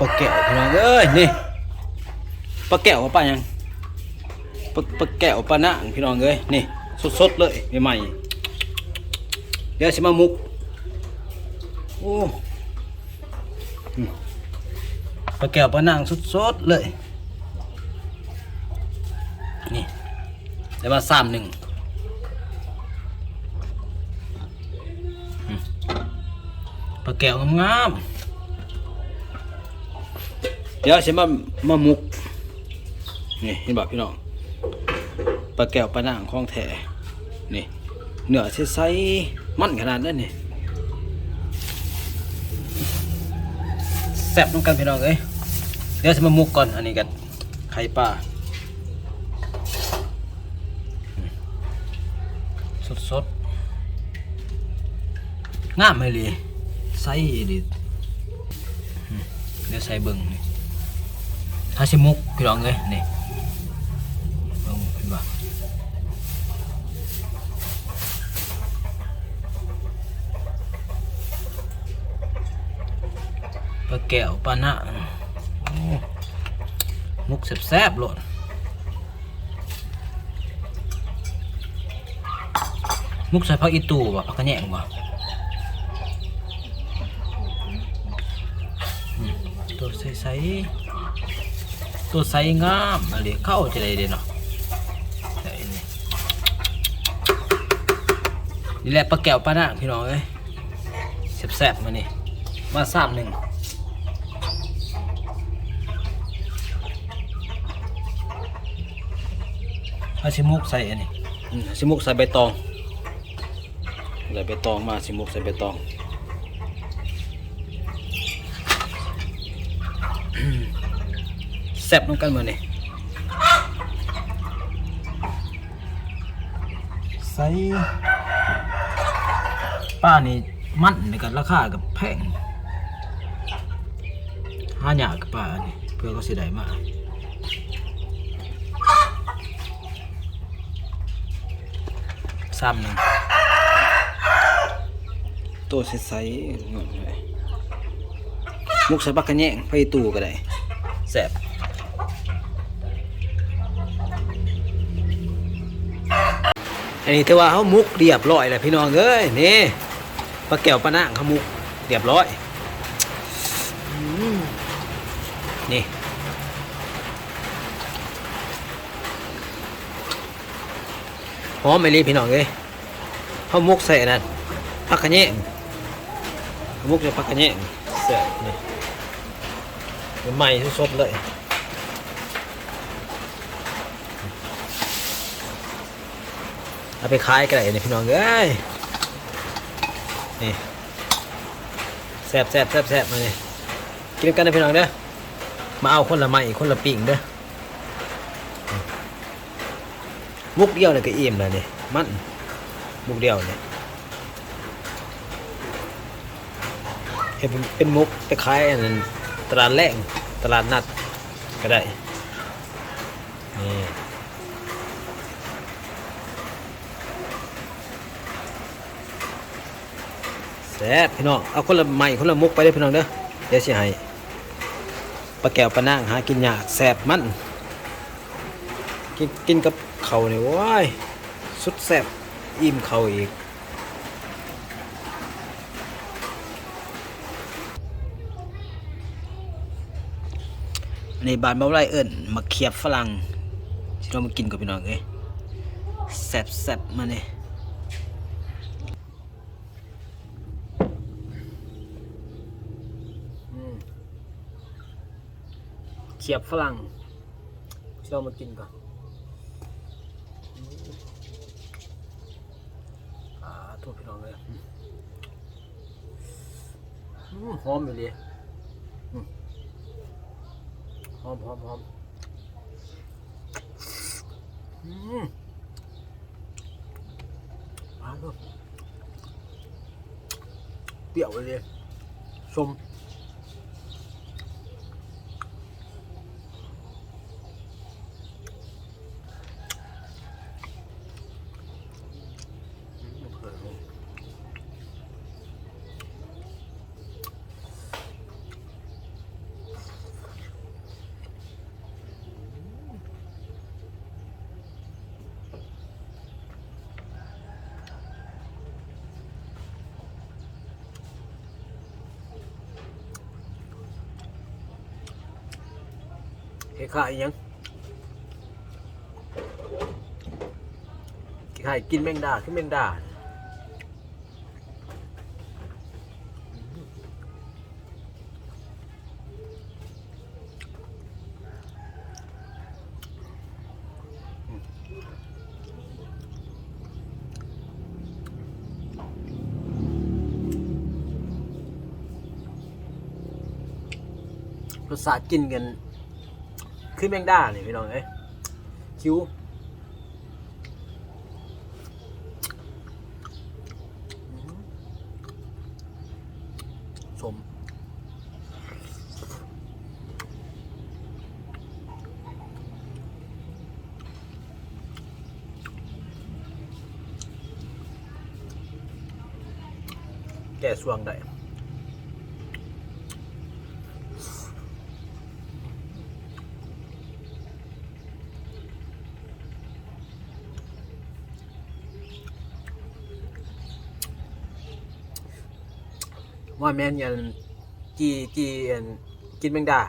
ปลาแก้วพี่น้องเอ้ยนี่ปลาแก้วปลายังปลาปลาแก้วปลาหนังพี่น้องเอ้ยนี่สดๆเลยใหม่ๆเดี๋ยวสิมามุกโอ้ปลาแก้วปลาหนังสดๆเลยนี่ได้มาสามหนึ่งปลาแก้วงามๆ เดี๋ยวฉันมามามุกนี่เห็นบ่พี่น้องปลาแก้วปลาหนังของแท้นี่เนื้อใสๆมันขนาดนั้นนี่แซ่บน้ำกันพี่น้องเอ้ยเดี๋ยวฉันมามุกก่อนอันนี้กันไข่ปลาสดสดๆงามเลยใส่ดิเดี๋ยวใส่เบิ่งนี่ ถ้าสิมุกพี่น้องเลยนี่เบิ่งเห็นปะปลาแก้วปลาหน้ามุกแซ่บๆโลดมุกใส่ผักอีตูบ่ผักกระแยงบ่อืมตัวใสๆ ตัวใสงามอะไรเข้าจะได้เด้เนาะนี่แหละปลาแก้วปลาหน้าพี่น้องเอ้ยแซ่บๆมานี่มาสามหนึ่งอาชิมุกใส่อันนี้อาชิมุกใส่ใบตองใส่ใบตองมาสิมุกใส่ใบตอง ซ่บน้องกันมาเนี่ใส่ป้านี่มันในกันราคากับแพงห้าหยากับป้านี่เพื่อก็เสียดายมากซ้ำหนึ่งตัวใสๆงอนเลยมุกใส่ปักกระแยงไปตู้ก็ได้แซ่บ อันนี้ถือว่าเขามุกเรียบร้อยแหล้วพี่น้องเอ้ยนี่ปลาแก้วปลาหนังเขามุกเรียบร้อยอนี่หอมไม่รีพี่น้องเอ้ยเขามุกใส่นั่นผักกระเนะมุกจะผักกระเนะเสียนี่ใหม่สดๆเลย เอาไปขายกันได้นี่พี่น้องเอ้ยนี่แซ่บแซ่บแซ่บแซ่บมาเนี่ยกินกันนะพี่น้องเด้อมาเอาคนละไม้คนละปิ่งเด้อมุกเดียวเนี่ยก็อิ่มแล้วนี่มันมุกเดียวเนี่ยเห็นเป็นเป็นมุกไปขายอันนั้นตลาดแรงตลาดนัดก็ได้นี่ ซ่บพี่น้อง เอาคนละไม้คนละมุกไปเลยพี่น้องเด้อ เดี๋ยวสิให้ปลาแก้วปลานางหากินยากแซ่บมัน กินกินกับเขาวนี่ว้ายสุดแซ่บอิ่มเขาอีกในบานเบาไรเอิญมาเคียบฝรั่งที่เรามากินกับพี่น้องเอ้ยแซ่บแซ่บมาเนี่ย เคียบฝรั่งเรามากินก่อนอ่าตัวพี่น้องเลยหอมอยู่เลยหอมหอมหอมอืมหวานด้วยเปรี้ยวเลยชม คล้ายๆยังคล้ายๆกินแมงดาคือแมงดารสชาติกินกัน คือแมงดาเนี่ยพี่น้องเอ้ยคิ้วสมแก่สวงได้ ว่าแม่นยันจีจีอันกินแมงดาร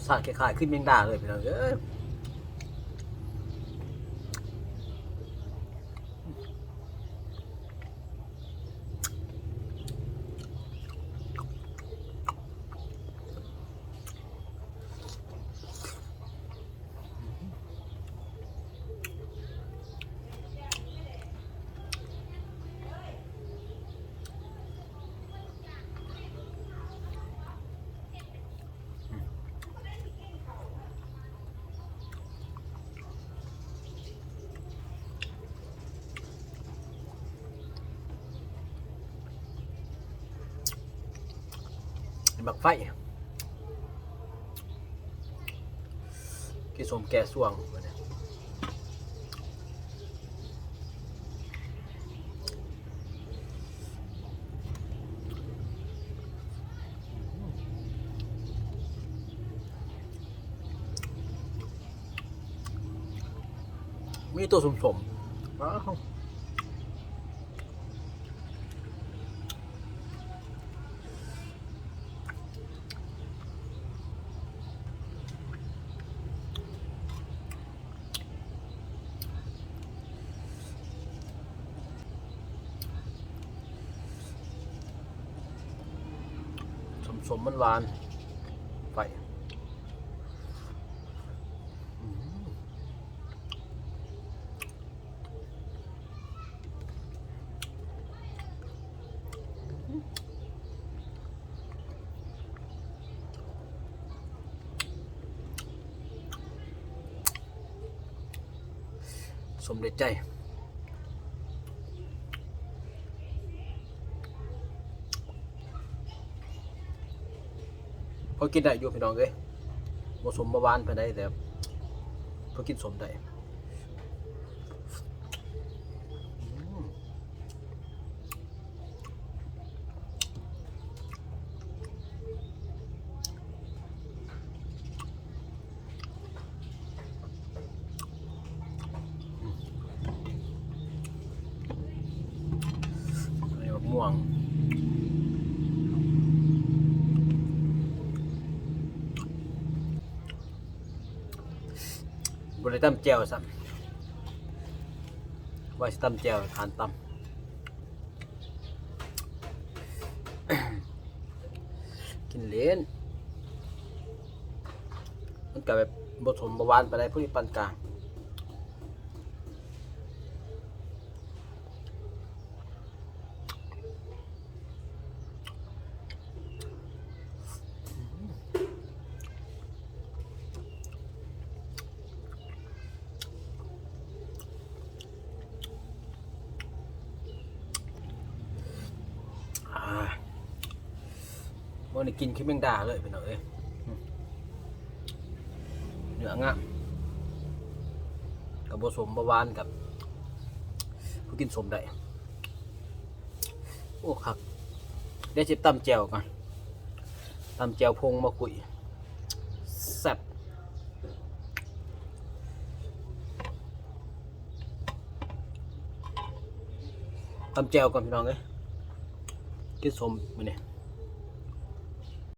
สชาติคล้ายๆขึ้นแมงดาเลยพี่น้องเอ้ย บักไฟกี่สมแก่ส่วงวะเนี่ยมีตัวสมสมๆว้าว สมมันหวานไปสมเด็จใจ อกินได้อยู่พี่น้องเอ้ยบสมบ่หวานไปได้แต่พอกินสมได้อืมอันนี้มะม่วง บริตั้มเจวซ้ำว่าสิตั้มเจวทานตั้มกินเลนมันกับแบบบสมบวานไปได้ผู้นี้ปานกลางันนี้กินขี้แมงดาเลยพี่น้องเอ้ยเนื้องะกับผสมบาวานกับผู้กินสมได้โอ้ครับเดี๋ยบตำแจวกันตำแจวพงมะกุยแซ่บตำแจวก่อนพี่น้องเอ้ยกินสมมาเนี่ย